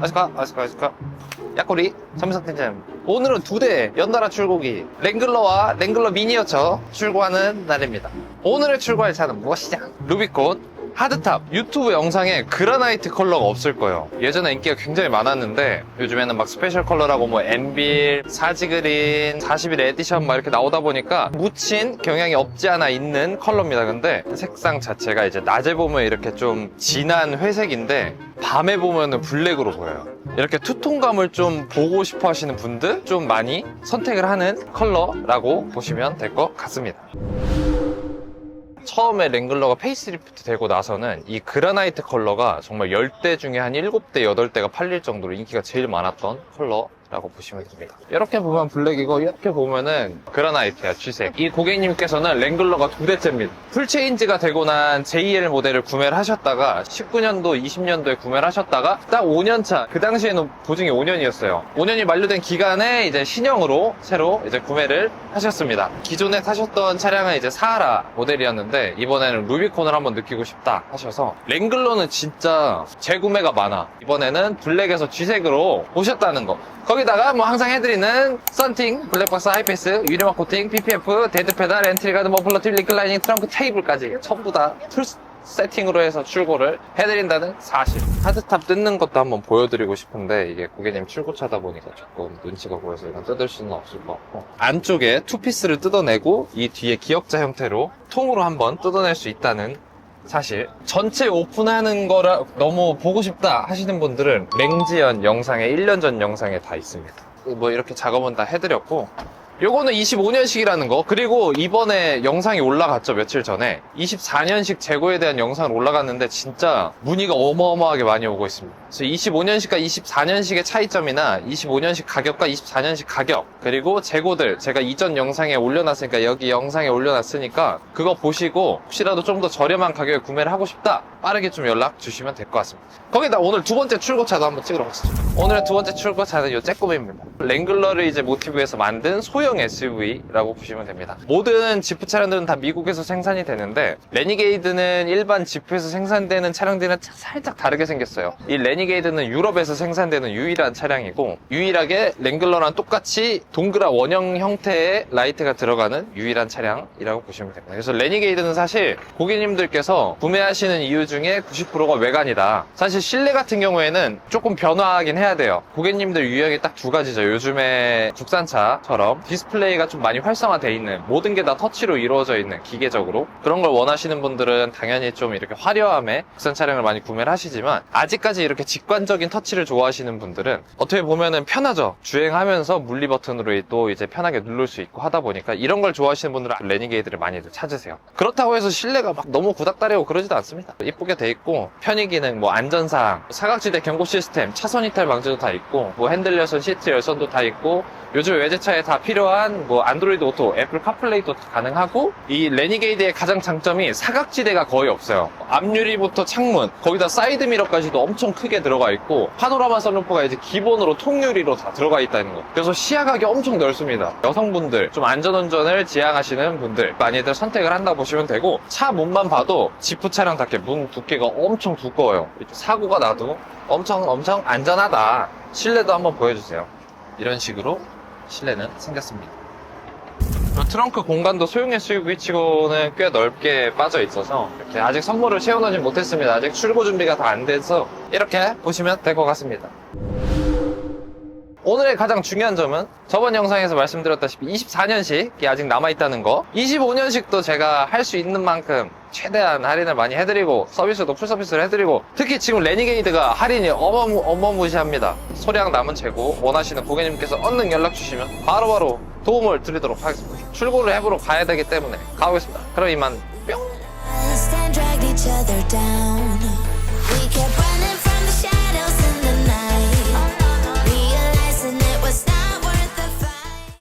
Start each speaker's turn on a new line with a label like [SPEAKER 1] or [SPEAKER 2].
[SPEAKER 1] 아시카? 아시카 아시카. 야꼬리 삼성텐젠 오늘은 두 대 연달아 출고기 랭글러와 랭글러 미니어처 출고하는 날입니다. 오늘의 출고할 차는 무엇이냐? 루비콘 하드탑 유튜브 영상에 그라나이트 컬러가 없을 거예요. 예전에 인기가 굉장히 많았는데 요즘에는 막 스페셜 컬러라고 뭐 엔빌, 사지그린, 41 에디션 막 이렇게 나오다 보니까 묻힌 경향이 없지 않아 있는 컬러입니다. 근데 색상 자체가 이제 낮에 보면 이렇게 좀 진한 회색인데 밤에 보면은 블랙으로 보여요. 이렇게 투톤감을 좀 보고 싶어 하시는 분들 좀 많이 선택을 하는 컬러라고 보시면 될 것 같습니다 처음에 랭글러가 페이스리프트 되고 나서는 이 그라나이트 컬러가 정말 10대 중에 한 7대, 8대가 팔릴 정도로 인기가 제일 많았던 컬러 라고 보시면 됩니다. 이렇게 보면 블랙이고 이렇게 보면은 그라나이트야, 쥐색. 이 고객님께서는 랭글러가 두 대째입니다. 풀체인지가 되고 난 JL 모델을 구매를 하셨다가 19년도, 20년도에 구매를 하셨다가 딱 5년차, 그 당시에는 보증이 5년이었어요. 5년이 만료된 기간에 이제 신형으로 새로 이제 구매를 하셨습니다. 기존에 타셨던 차량은 이제 사하라 모델이었는데 이번에는 루비콘을 한번 느끼고 싶다 하셔서 랭글러는 진짜 재구매가 많아. 이번에는 블랙에서 쥐색으로 오셨다는 거. 거기다가 뭐 항상 해드리는 썬팅, 블랙박스 하이패스, 유리막 코팅, PPF, 데드 페달, 엔트리가드, 머플러 팁, 리클라이닝, 트렁크 테이블까지 전부 다 풀 세팅으로 해서 출고를 해드린다는 사실. 하드탑 뜯는 것도 한번 보여드리고 싶은데 이게 고객님 출고차다 보니까 조금 눈치가 보여서 이건 뜯을 수는 없을 것 같고 안쪽에 투피스를 뜯어내고 이 뒤에 기역자 형태로 통으로 한번 뜯어낼 수 있다는 사실 전체 오픈하는 거라 너무 보고 싶다 하시는 분들은 랭지연 영상에 1년 전 영상에 다 있습니다. 뭐 이렇게 작업은 다 해드렸고 요거는 25년식이라는 거. 그리고 이번에 영상이 올라갔죠 며칠 전에. 24년식 재고에 대한 영상이 올라갔는데 진짜 문의가 어마어마하게 많이 오고 있습니다. 그래서 25년식과 24년식의 차이점이나 25년식 가격과 24년식 가격 그리고 재고들 제가 이전 영상에 올려놨으니까 여기 영상에 올려놨으니까 그거 보시고 혹시라도 좀 더 저렴한 가격에 구매를 하고 싶다 빠르게 좀 연락 주시면 될 것 같습니다. 거기다 오늘 두 번째 출고차도 한번 찍으러 가시죠. 오늘의 두 번째 출고차는 이 잭고비입니다. 랭글러를 이제 모티브에서 만든 소형 SUV라고 보시면 됩니다. 모든 지프 차량들은 다 미국에서 생산이 되는데 레니게이드는 일반 지프에서 생산되는 차량들은 차- 살짝 다르게 생겼어요. 이 레니게이드는 유럽에서 생산되는 유일한 차량이고 유일하게 랭글러랑 똑같이 동그란 원형 형태의 라이트가 들어가는 유일한 차량이라고 보시면 됩니다. 그래서 레니게이드는 사실 고객님들께서 구매하시는 이유 중에 90%가 외관이다. 사실 실내 같은 경우에는 조금 변화하긴 해야 돼요. 고객님들 유형이 딱 두 가지죠. 요즘에 국산차처럼 디스플레이가 좀 많이 활성화되어 있는 모든 게 다 터치로 이루어져 있는 기계적으로 그런 걸 원하시는 분들은 당연히 좀 이렇게 화려함에 국산 차량을 많이 구매를 하시지만 아직까지 이렇게 직관적인 터치를 좋아하시는 분들은 어떻게 보면은 편하죠. 주행하면서 물리 버튼으로 또 이제 편하게 누를 수 있고 하다 보니까 이런 걸 좋아하시는 분들은 레니게이드를 많이들 찾으세요. 그렇다고 해서 실내가 막 너무 구닥다리고 그러지도 않습니다. 이쁘게 돼 있고 편의 기능 뭐 안전사항 사각지대 경고 시스템 차선 이탈 방지도 다 있고 뭐 핸들 열선 시트 열선도 다 있고 요즘 외제차에 다 필요한 뭐 안드로이드 오토, 애플 카플레이도 가능하고 이 레니게이드의 가장 장점이 사각지대가 거의 없어요. 앞유리부터 창문, 거기다 사이드 미러까지도 엄청 크게 들어가 있고 파노라마 선루프가 이제 기본으로 통유리로 다 들어가 있다는 거. 그래서 시야각이 엄청 넓습니다. 여성분들, 좀 안전운전을 지향하시는 분들 많이들 선택을 한다 보시면 되고 차 문만 봐도 지프 차량답게 문 두께가 엄청 두꺼워요. 사고가 나도 엄청 엄청 안전하다. 실내도 한번 보여주세요. 이런 식으로 실내는 생겼습니다. 그리고 트렁크 공간도 소형 SUV 치고는 꽤 넓게 빠져 있어서 이렇게 아직 선물을 채워놓지 못했습니다. 아직 출고 준비가 다 안 돼서 이렇게 보시면 될 것 같습니다. 오늘의 가장 중요한 점은 저번 영상에서 말씀드렸다시피 24년식이 아직 남아있다는 거. 25년식도 제가 할 수 있는 만큼 최대한 할인을 많이 해드리고 서비스도 풀서비스를 해드리고 특히 지금 레니게이드가 할인이 어마무, 어마무시합니다. 소량 남은 재고 원하시는 고객님께서 언능 연락 주시면 바로바로 도움을 드리도록 하겠습니다. 출고를 해보러 가야 되기 때문에 가보겠습니다. 그럼 이만 뿅